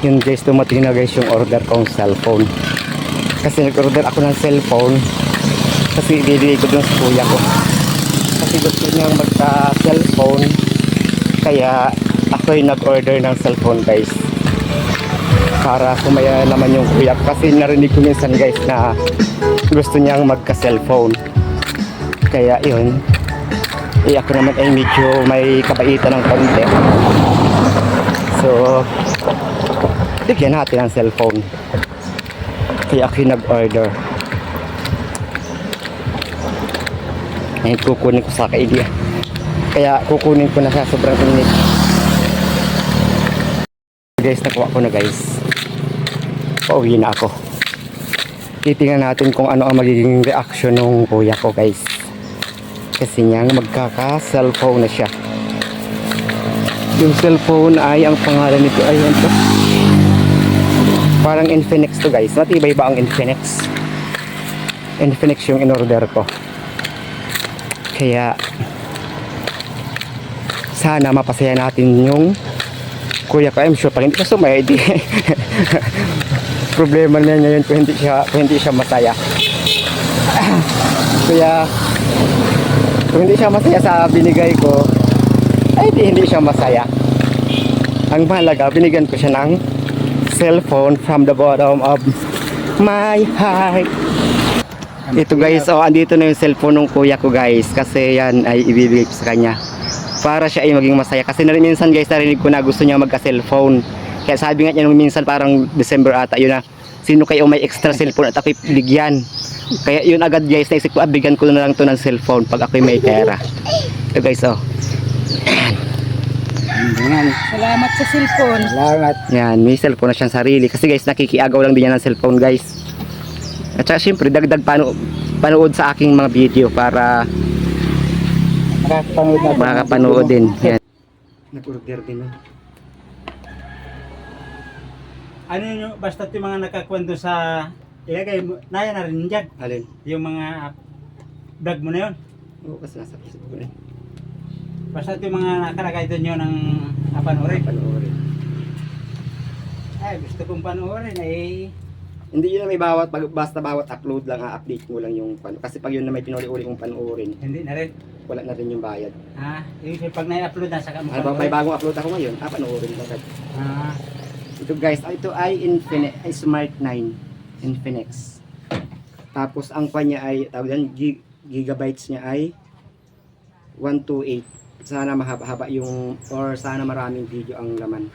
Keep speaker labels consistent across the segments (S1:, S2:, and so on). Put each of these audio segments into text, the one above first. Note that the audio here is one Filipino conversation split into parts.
S1: Yun guys, dumating na guys yung order kong cellphone. Kasi nag-order ako ng cellphone. Kasi ibibigay ko dun sa kuya ko. Kasi gusto niyang magka-cellphone. Kaya ako yung nag-order ng cellphone guys. Para sumaya naman yung kuya. Kasi narinig ko minsan guys na gusto niyang magka-cellphone. Kaya yun. Eh ako naman ay medyo may kabaitan ng konti. So, bigyan natin ng cellphone. Kaya ako nag-order. Ngayon kukunin ko sa kaibigan. Kaya kukunin ko na sa sobrang init. Guys, nakuha ko na guys. Pauwi na ako. Titingnan natin kung ano ang magiging reaction ng kuya ko guys. Kasi niya magkaka-cellphone na siya. Yung cellphone ay ang pangalan nito ay ano? Parang Infinix to guys. Matibay ba ang Infinix? Infinix yung in-order ko. Kaya sana mapasaya natin yung kuya ko. I'm sure pag hindi ka sumaya, di problema na niya yun kung hindi siya, kung hindi siya masaya. Kaya kung hindi siya masaya sa binigay ko, ay di hindi siya masaya. Ang mahalaga, binigyan ko siya ng cellphone from the bottom of my heart. Ito guys, oh, andito na yung cellphone ng kuya ko guys. Kasi yan ay ibibigay ko sa kanya. Para siya ay maging masaya. Kasi na minsan guys, narinig ko na gusto niya magka-cellphone. Kaya sabi nga niya nung minsan parang December ata, yun na, sino kayo may extra cellphone at ako'y bigyan. Kaya yun agad guys, naisip ko, ah, bigyan ko na lang to ng cellphone pag ako'y may pera. Ito guys, oh.
S2: Salamat sa cellphone.
S1: Salamat. Yan, may cellphone na siyang sarili. Kasi guys, nakikiagaw lang din yan ng cellphone guys. At saka syempre, dagdag pano panood sa aking mga video para
S2: Makakapanood na.
S1: makakapanood din. Yan. Nag-order din. oh.
S3: Ano yun, basta yung mga nakakwento sa ilagay mo, naya na rin dyan.
S1: Alin?
S3: Yung mga vlog mo na yun.
S1: Oo, kasi nasa Facebook ko na.
S3: Basta yung mga nakalagay doon yun ng napanoorin.
S1: Panoorin.
S3: Ay, gusto kong panoorin eh.
S1: Hindi yun na may bawat, pag- basta bawat upload lang, ha-update mo lang yung pano. Kasi pag yun na may pinuli-uli kong panoorin,
S3: Hindi na rin.
S1: wala na rin yung bayad.
S3: Ha? Yung pag na-upload na, saka mo
S1: Ano ba, may bagong upload ako ngayon, ah, panoorin lang agad.
S3: Ah,
S1: Ito guys, ah, ito ay Infinix, ay Smart 9 Infinix. Tapos ang pa niya ay, tawag yan, gig, gigabytes niya ay 128. Sana mahaba-haba yung, or sana maraming video ang laman.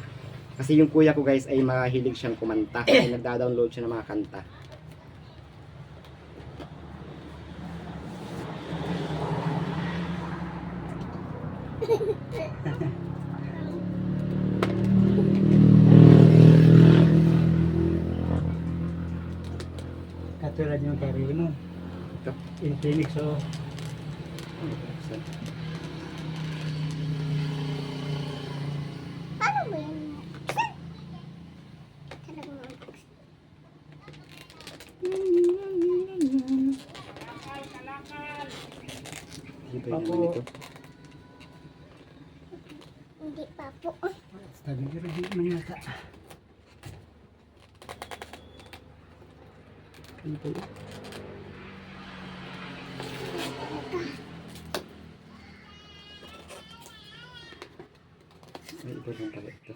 S1: Kasi yung kuya ko guys ay mahilig siyang kumanta. ay nagda-download siya ng mga kanta.
S3: katulad yung kari mo.
S1: Ito.
S3: Infinix oh.
S4: Paano mo yun? Talaga mo.
S1: Ito yung naman ito.
S4: Hindi pa po.
S3: Sabi ko rin naman yata.
S1: Ano po yun? May iba rin pala ito.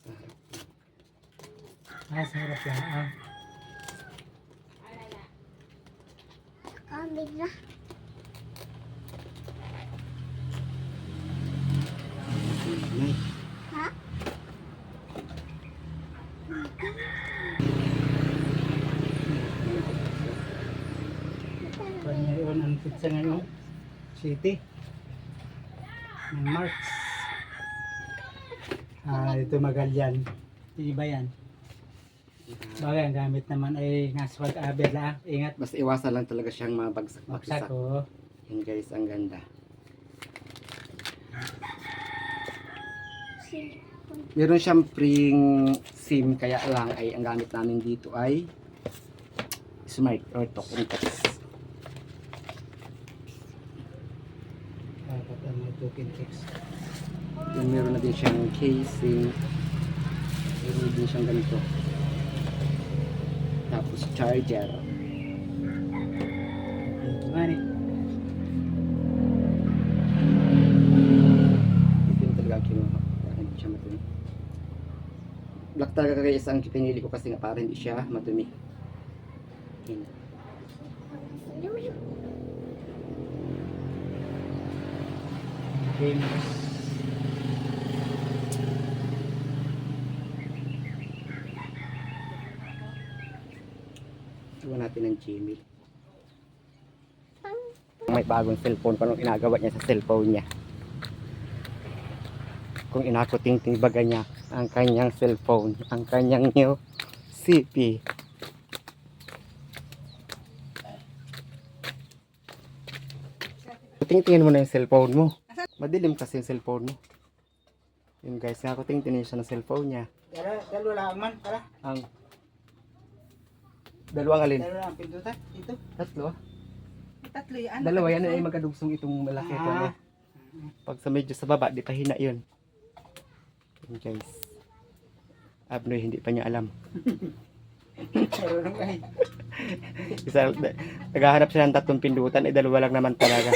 S1: Sa harap.
S3: Ah, sa harap lang. Ah.
S4: Camera.
S1: Nay,
S4: Ha?
S3: Panyayon ang pizza ngayon. City. Ng March. Ah, ito Magalyan. Iba yan. Bagay, ang gamit naman ay naswag aber lang. Ingat.
S1: Basta iwasan lang talaga siyang
S3: Baksak
S1: mabagsak-bagsak.
S3: ko.
S1: Yan guys, ang ganda. Meron siyang pring SIM kaya lang ay ang gamit namin dito ay Smart or Text.
S3: Dapat ang may token text.
S1: Then meron na din siyang casing. siyang ganito. Tapos charger. Ito yung talaga ang kinuha. Para hindi siya matumi. Black talaga guys ang pinili ko kasi nga para hindi siya matumi. Yun. Iwan natin ng Gmail. May bagong cellphone pa nung inagawa niya sa cellphone niya. Kung inakuting baga niya ang kanyang cellphone, ang kanyang new CP. Tingin-tingin mo na yung cellphone mo. Madilim kasi yung cellphone mo. Yun guys, nakuting-tingin siya ng cellphone niya.
S3: Tara, dalawa lang man. Tara,
S1: Ang dalawang alin?
S3: dalawa lang pindutan. Dito.
S1: Tatlo ah.
S2: Tatlo yan.
S1: Dalawa yan ay magadugsong itong malaki.
S3: Ah.
S1: Pag sa medyo sa baba, di pa hina yun. Yun guys. Abnoy, hindi pa niya alam. Isa, naghahanap siya ng tatlong pindutan, eh dalawa lang naman talaga.